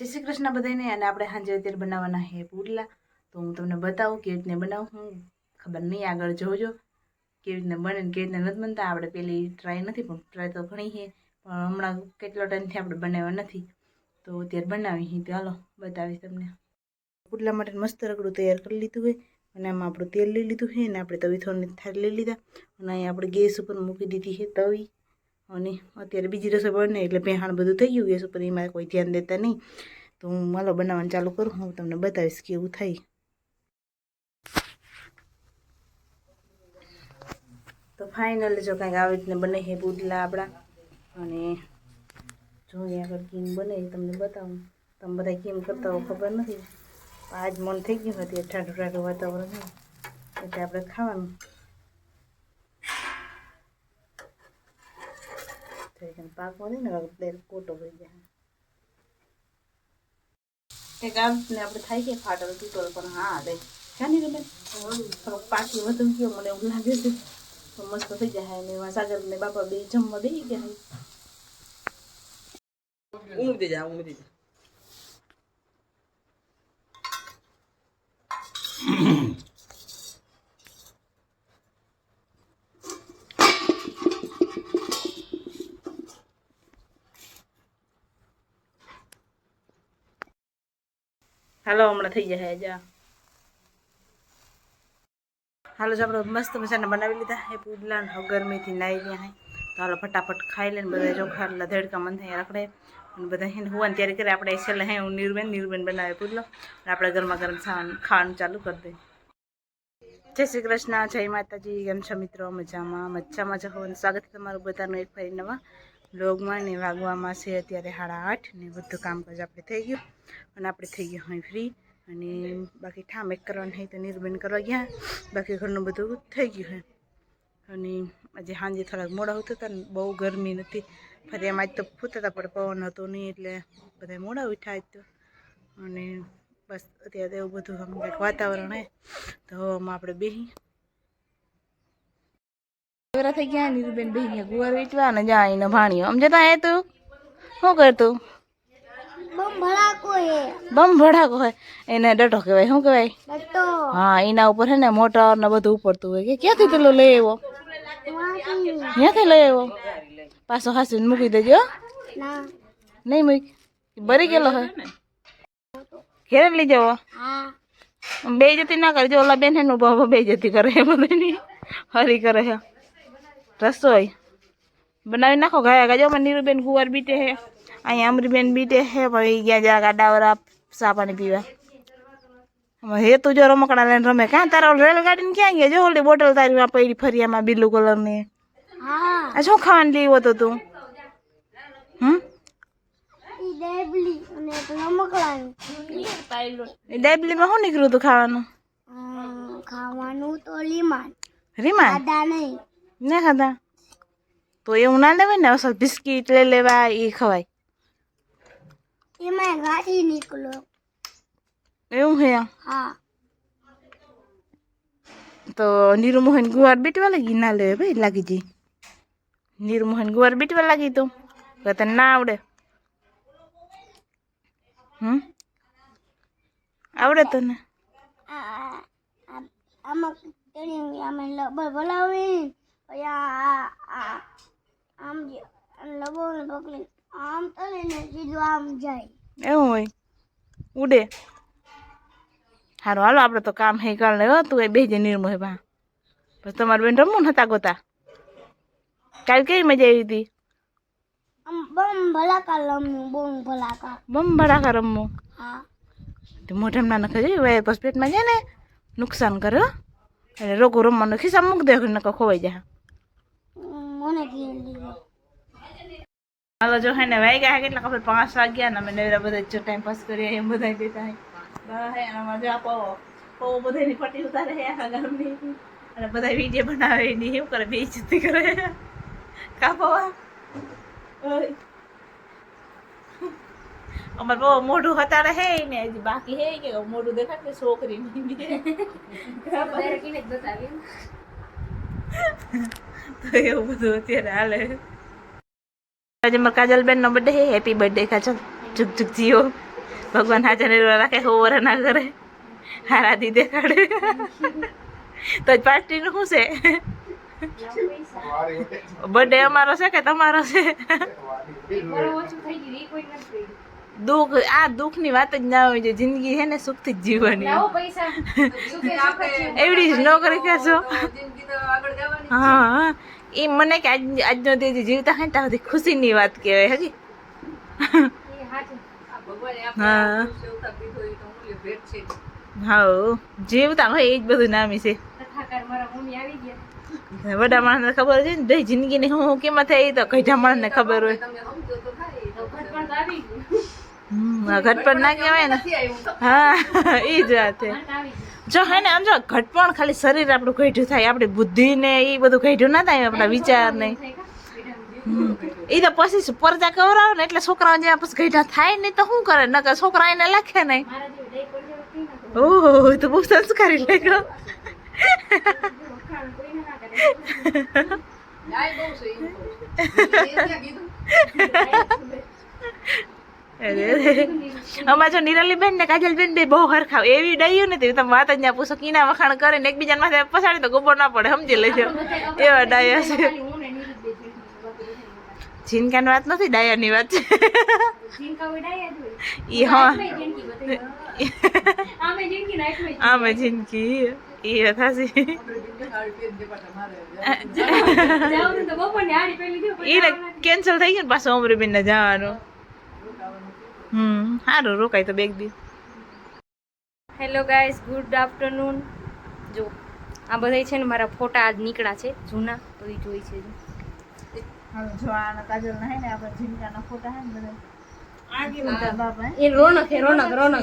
જય શ્રી કૃષ્ણ બધાને અને આપણે સાંજે અત્યારે બનાવવાના છે પુડલા. તો હું તમને બતાવું કેવી રીતને બનાવું હું. ખબર નહીં, આગળ જોજો કેવી રીતને બને કેવી રીતને નથી બનતા. આપણે પેલી ટ્રાય નથી, પણ ટ્રાય તો ઘણી છે, પણ હમણાં કેટલો ટાઈમથી આપણે બનાવ્યા નથી. તો અત્યારે બનાવી તો હાલો, બતાવીશ તમને. પુડલા માટે મસ્ત રગડું તૈયાર કરી લીધું હોય અને આમાં આપણું તેલ લઈ લીધું છે ને આપણે તવીથોની થાળી લઈ લીધા. અને અહીંયા આપણે ગેસ ઉપર મૂકી દીધી છે તવી. અને અત્યારે બીજી રસોઈ બને એટલે પહેણ બધું થઈ ગયું ગેસ ઉપર એમાં કોઈ ધ્યાન દેતા નહીં. તો હું માલો બનાવવાનું ચાલુ કરું, હું તમને બતાવીશ કેવું થાય. તો ફાઇનલ જો કાંઈક આવી રીતને બને છે બુદલા આપણા. અને જો અહીંયા આગળ કેમ બને તમને બતાવું. તમે બધા કેમ કરતા હો ખબર નથી. આજ મન થઈ ગયું હતું, ઠાઠું ઠાઠું વાતાવરણ એટલે આપણે ખાવાનું. પાકવા દે ને એટલે કોટો થઈ જાય એક ને આપણે થાય છે ફાટલ તૂટલ પણ હા દે નહીં બેન થોડોક પાકી વધુ ગયો મને એવું લાગે છે તો મસ્ત થઈ જાય ને એમાં સાગર ને બાપા બે જમવા બેસી ગયા ઉમટી જા ઉમટી જા હાલો, હમણાં થઈ જશે જા. હાલો, જો આપણે મસ્ત મજાના બનાવી લીધા હે પુડલા ને ગરમીથી નાઈ ગયા હે. તો હાલો, ફટાફટ ખાઈ લઈને બધા ચોખા એટલા મન થાય રખડે. અને બધા હેને હુવાને ત્યારે કરે આપણે છેલ્લે હે, હું નિર્બેન નિર્બેન બનાવે પૂડલો. અને આપણે ગરમા ગરમ ખાવાનું ચાલુ કરી દઈએ. જય શ્રી કૃષ્ણ, જય માતાજી, કેમ છો મિત્રો? મજામાં મજામાં જ હોવાનું. સ્વાગત તમારું બધાનું એક ફરી નવા બ્લોગમાં ને વાગવામાં છે અત્યારે સાડા આઠ ને બધું કામકાજ આપણે થઈ ગયું. અને આપણે થઈ ગયું હોય ફ્રી અને બાકી ઠામ એક કરવાનું હોય તો નિર્બેન કરવા ગયા. બાકી ઘરનું બધું થઈ ગયું હે અને આજે સાંજે થોડાક મોડા હોતા હતા ને બહુ ગરમી નથી. ફરી એમ આજ તો ફૂતા હતા, પણ પવન હતો નહીં એટલે બધા મોડા ઉઠ્યા આજ તો. અને બસ અત્યારે એવું બધું આમ વાતાવરણ હે. તો હવામાં આપણે બેહી. એવરા થઈ ગયા નીરુબેન ગયા ગુવાર વેચવા ને જા એને ભાણ્યો આમ જતા હે તું? શું કરતું બમ ભડાકો હોય એને ડટો કહેવાય. શું કહેવાય? હા એના ઉપર છે ને મોટર ને બધું ઉપડતું હોય કે. ક્યાંથી પેલો લઈ આવ્યો? ક્યાંથી લઈ આવ્યો? પાછો હાસીને મૂકી દેજો. હો. નહીં મૂક. બરી ગયેલો હોય ઘેર લઈ જવો બે જતી ના કરજો ઓલા બેન હેનું બાબા બે જતી કરે. એ બધાની હરી કરે રસોઈ. બનાવી નાખો ગયા ગાજો પણ નીરુબેન કુંવર બીટે હે. અહીંયા અમરીબેન બીટે હે ભાઈ ગયા જા ગાડાવાળા સા પાણી પીવા. હે તું જો રમકડા લઈને રમે. કાં તારા રેલગાડી ને ક્યાં ગયા? જો ઓલી બોટલ તારી પડી ફરિયામાં બ્લુ કલરની. આ શું ખાવાનું લેવો તો તું? હમ? એ ડાયબલીમાં શું નીકળ્યું તું ખાવાનું? ખાવાનું તો લીમાન રીમા દાદા નહીં. ને ખાધા. તો એવું ના લેવાય ને અસલ બિસ્કીટ લઈ લેવા એ ખવાય. એમાં ગાડી નીકળો. એવું હે? હા. તો નીરુમોહન ગુવાર બીટવા લાગી? ના લે ભાઈ લાગી જઈ. નીરુમોહન ગુવાર બીટવા લાગી તો? તને ના આવડે. હમ? આવડે તને? આમાં બોલાવી. આમ જે પકડી આમ તળીને સીધું આમ જાય. એવું હોય? ઉડે. સારું હાલો આપણે તો કામ હે કાલ હો તું એ બેજે નિર્મોહ ભા પછી તમારે બેન રમવું ને હતા ગોતા? કાલ કેવી મજા આવી હતી? આમ બમ ભલાકા લમનું બમ ભલાકા. બમ ભલાકા રમવું હા. તો મોઢામાં ના નખે પછી પેટમાં જાય ને નુકસાન કરે. એટલે રોગો રમવાનો ખિસ્સા મૂક દે નકર ખોવાઈ જાય. હાલો જો હે ને વાગ્યા હે કેટલા ખબર પાંચ વાગ્યા ને અમે નવરા બધા જો ટાઈમ પાસ કરીએ એમ બધા બેઠા હે. બા હે અને અમારે જો આ પવો પવો બધાની પટ્ટી ઉતારે હે આખા ગામની અને બધા વીડિયો બનાવે એની એવું કરે બેઇજ્જતી કરે. કા પવા? ઓય. અમાર બહુ મોઢું હતાડે હે ને હજી બાકી હે કે મોઢું દેખાય કે છોકરી તો એવું બધું અત્યારે હાલે. આજે મારા કાજલબેન નો બર્થડે હે હેપી બર્થડે કાજલ. જુગ જુગ જીઓ. ભગવાન હાજર રાખે હોવર ના કરે. હારા દી દેખાડે તો જ પાર્ટીનું શું છે? બર્થડે અમારો છે કે તમારો છે? દુઃખ આ દુઃખની વાત જ ના હોય છે જિંદગી છે ને સુખથી જ જીવવાની. એવડી જ નોકરી કરશો જિંદગી તો આગળ જવાની હા હા. એ મને કે આજ આજનો દિવસ જીવતા હોય ને ત્યાં સુધી ખુશીની વાત કહેવાય હજી. હા. હા જીવતા હોય એ જ બધું નામી છે. વડા માણસને ખબર છે ને ભાઈ જિંદગીની હું હું કિંમત થઈ તો કઈઠા માણસને ખબર હોય તમે સમજો તો થાય તો હમ, આ ઘટપણ ના કહેવાય ને. હા એ જ વાત છે. જો હે ને આમ જો ઘટપણ ખાલી શરીર આપણું ઘટ્યું થાય આપણી બુદ્ધિ ને એ બધું ઘટ્યું ના થાય આપણા વિચાર ને. એ તો પછી પરજા કવરાવે ને એટલે છોકરાઓ જ્યાં પછી ઘટ્યા થાય નહીં તો શું કરે? નકર છોકરા એને લખે નહીં. ઓહો તો બહુ સંસ્કારી લાગ્યો. બહુ અમાર જો નિરાલીબેન ને કાજલબેન બે બહુ હરખાવ. એવી ડાયું નથી. તમે વાત જ ના પૂછો. કીના વખાણ કરે ને એકબીજાને માથે પછાડી તો ગોબર ના પડે. સમજી લેજો. એવા ડાયા છે. જીનકાની વાત નથી ડાયાની વાત છે. ઈ હા. આમે જિંદગી એ મારે એને કેન્સલ થઈ ગયું ને પાછું અમરીબેન ને જવાનું. હમ સારું રોકાય તો બેગ બી. હેલો ગાઈસ ગુડ આફ્ટરનૂન જો આ બધા છે ને મારા ફોટા આજ નીકળ્યા છે જૂના તો એ જોઈ છે. જો. જો આના કાજલ ના હે ને આપણે જીનકાના ફોટા હે ને બધા. એ રોનક હે રોનક રોનક.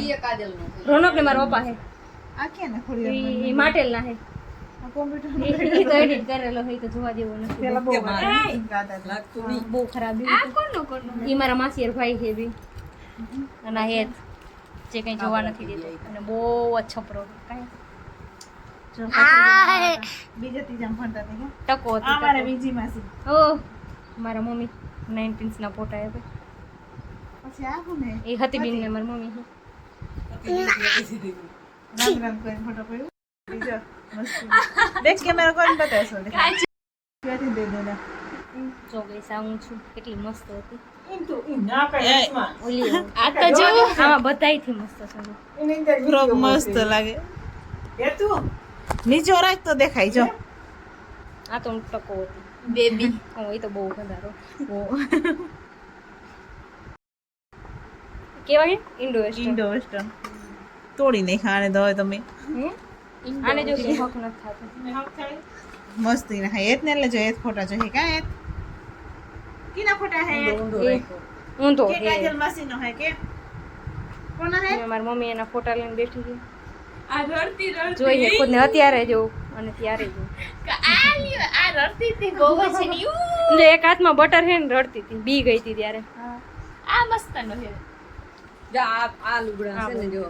રોનક ને મારા પપ્પા હે. આ કે ને ખોડી એ માટેલ ના હે મારા માસીર ભાઈ છે બી. અને હે હેત જે કંઈ જોવા નથી દેતો. અને બહુ જ છપરો કાંઈ જો પાછળ બીજા ત્રીજા ભણતા હતા કે ટકો હતી મારે બીજી માસી. ઓ મારા મમ્મી. નાઇન્ટીન્સ ના ફોટા આવે પછી આ ને? એ હતી બેન ને મારી મમ્મી. રામ રામ કરીને ફોટો પડ્યો. બીજો મસ્ત. બેક કેમેરા કોઈને બતાવશો લે ક્યાંથી દે દો? ને જો ગઈ હું છું કેટલી મસ્ત હતી. ઓલી આ તો જો આમાં બધાયથી મસ્ત છે. ફ્રોક મસ્ત લાગે. નીચો રાખ તો દેખાય જો. આ તો ટકો હતી. બેબી. ઓ એ તો બહુ વધારો. કેવા કે ઇન્ડો વેસ્ટર્ન ઇન્ડો વેસ્ટર્ન તોડી નહીં ખાને દો તમે. આને જો હક નથી થતો. મસ્ત ના હા એત ને એટલે જો એત ફોટા જોઈએ કા એત કીના ફોટા હે ઊંધો કે હે કાજલ માસી નો હે કે? કોના હે મારી મમ્મી એના ફોટા લઈને બેઠી હતી જોઈએ ખુદ ને અત્યારે જો અને ત્યારે જો જો એક હાથમાં બટર હે ને રડતી હતી બી ગઈ હતી ત્યારે. જા આ આ લુગડા છે ને જો.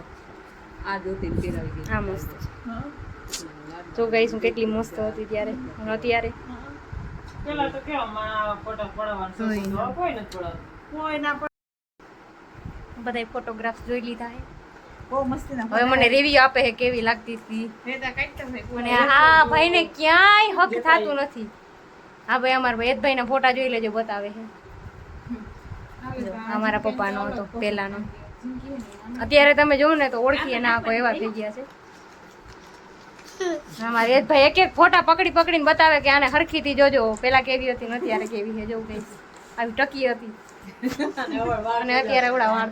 આ જોતી ને પહેરાવી ગઈ. આ મસ્ત. છે જો ગઈ હું કેટલી મસ્ત હતી ત્યારે અને અત્યારે. કોઈ ના. બધાય ફોટોગ્રાફ્સ જોઈ લીધા હે. બહુ મસ્તી ના હવે મને રિવ્યુ આપે હે કેવી લાગતી હતી. અને આ ભાઈને ક્યાંય હક થતું નથી. હા ભાઈ અમારા ભેદભાઈ ના ફોટા જોઈ લેજો બતાવે હે. અમારા પપ્પાનો હતો પહેલાનો અત્યારે તમે જોવો ને તો ઓળખીએ ના કોઈ એવા થઈ ગયા છે. અમારા ભાઈ એક એક ફોટા પકડી પકડીને બતાવે કે આને હરખીથી જોજો. પેલા કેવી હતી ને અત્યારે કેવી છે જોવું કઈ. આવી ટકી હતી. અને અત્યારે એવડા વાળ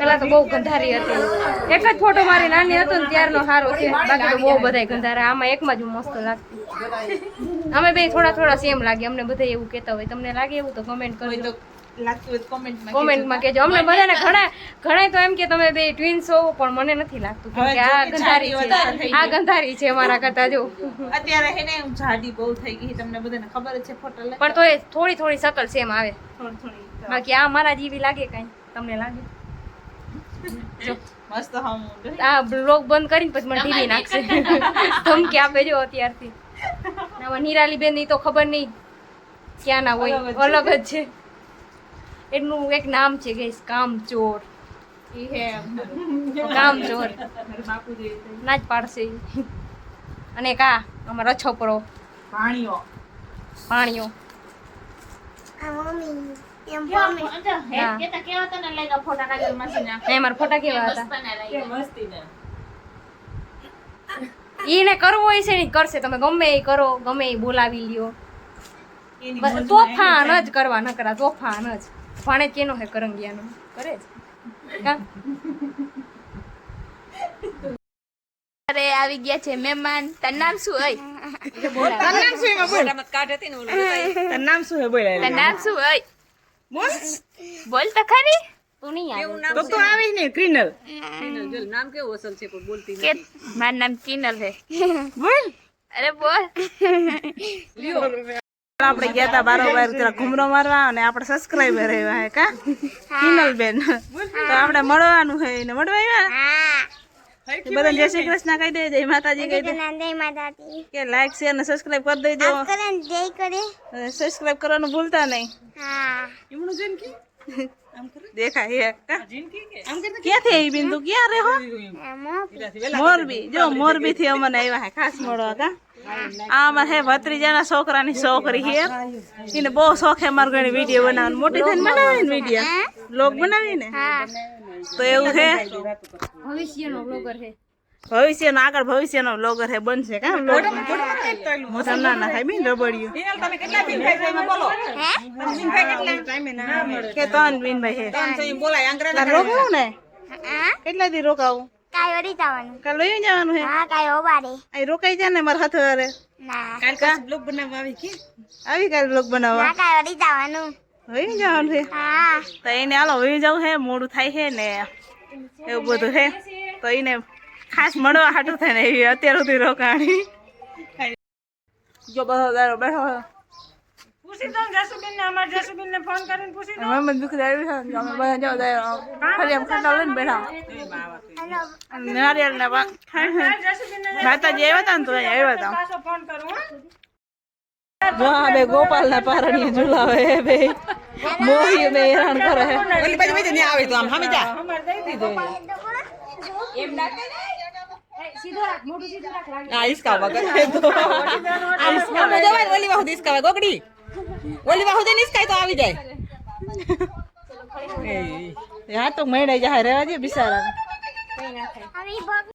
પેલા તો બહુ ગંધારી હતી. એક જ ફોટો મારી નાની હતો ને ત્યારનો સારો છે. બાકી તો બહુ બધાય ગંધારા. આમાં એકમાં જ મસ્ત લાગતી. અમે બે થોડા થોડા સેમ લાગે. અમને બધા એવું કહેતા હોય. તમને લાગે એવું તો કમેન્ટ કરજો. લાગતું હોય કોમેન્ટમાં કોમેન્ટમાં કહેજો અમને બધાને ઘણા ઘણા તો એમ કે તમે બે ટ્વિન્સ હો પણ મને નથી લાગતું. કે આ ગંધારી છે. આ ગંધારી છે મારા કરતા જો. અત્યારે હે ને હું જાડી બહુ થઈ ગઈ તમને બધાને ખબર છે ફોટો લે પણ તો એ થોડી થોડી શકલ સેમ આવે. થોડી થોડી બાકી આ મારા જેવી લાગે કઈ. તમને લાગે? મસ્ત હમ આ બ્લોગ બંધ કરીને પછી મને ટીવી નાખશે. ધમકી આપે જો અત્યારથી. નિરાલી બેનની તો ખબર નહીં. ક્યાં ના હોય અલગ જ છે. એનું એક નામ છે ગઈસ કામચોર ઈ હે કામચોર ના જ પાડશે અને કા અમારો છોકરો પાણીઓ. પાણીઓ. આ મમ્મી એમ મમ્મી. હા. ને મારા ફોટા કેવા હતા? એને કરવું હોય છે ને કરશે. તમે ગમે એ કરો ગમે એ બોલાવી લ્યો. બસ તોફાન જ કરવા ન કરા તોફાન જ. ભાણે કેનો હે કરંગિયાનો? કરે જ. અરે આવી ગયા છે મહેમાન. તાર નામ શું હોય? ફોટામાં કાઢ હતી ને ઓલું બતાવી. નામ શું હોય? બોલ તારું નામ શું હોય? બોલ. તો ખરી. તું નહીં આવે. તો તો આવી ને ક્રિનલ કિનલ જો નામ કેવું અસલ છે પણ બોલતી નથી. મારું નામ કિનલ છે બોલ. અરે બોલ. આપણે ગયા તા બારોબાર જરા ઘૂમરો મારવા અને આપણે સબસ્ક્રાઇબર આવ્યા હે કા? કિનલ બેન તો આપણે મળવાનું હે ને મળવા આવ્યા? બધા જય શ્રી કૃષ્ણ કહી દે જય માતાજી કહી દે. જય માતાજી. કે લાઈક શેર ને સબસ્ક્રાઇબ કરી દેજો. સબસ્ક્રાઇબ કરવાનું ભૂલતા નહીં. હા. એમનું જેમ કા? ક્યાંથી આવી બિંદુ? ક્યાં રહે હો? મોરબી. જો મોરબી થી અમને આવ્યા હે ખાસ મળવા કા? આ અમારે હે ભત્રીજાના છોકરાની છોકરી હે એને બહુ શોખ હે મારે ઘણી વીડિયો બનાવવાનો. મોટી થઈને બનાવે ને વીડિયો બ્લોગ બનાવીને? તો એવું છે? ભવિષ્યનો બ્લોગર છે. ભવિષ્યનો આગળ ભવિષ્યનો બ્લોગર હે બનશે કા મોટા ના ના થાય બિન રબડિયું. તમે કેટલા બિન ભાઈ છે એમાં બોલો બિન ભાઈ કેટલા? કે તન બિનભાઈ હે. તન છે બોલાય આંગરા તાર રોકાવું ને? કેટલા દી રોકાવું? કાંઈ વળી જવાનું. કાલ લઈ જવાનું હે? હા કાંઈ ઓબારે આ રોકાઈ જાય ને મારા હાથ વારે ના. કાલ કા બ્લોગ બનાવવા આવી કે? આવી કાલ બ્લોગ બનાવવા? ના કાંઈ વળી જવાનું. હોય જવાનું છે હા. તો એને હાલો હોય જાવ હે મોડું થાય હે ને એવું બધું હે? તો એને ખાસ મળવા હાટું થાય ને એવી અત્યાર સુધી રોકાણી. જો બધો દારો બેઠો છે. મમ્મી દુઃખ દારૂ છે ને અમે બધા જો દારો ફરી એમ ખાતા લઈને બેઠા. નારિયેળ ને માતાજી આવ્યા હતા ને તો આવ્યા હતા જો આ બે ગોપાલ ના પારણીએ ઝુલાવે હે બે મોહી બે હેરાન કરે ઓલી બાજુ આવે તો આમ હામી જા. ને હા તો મેળે જાય રેવા દે બિચારા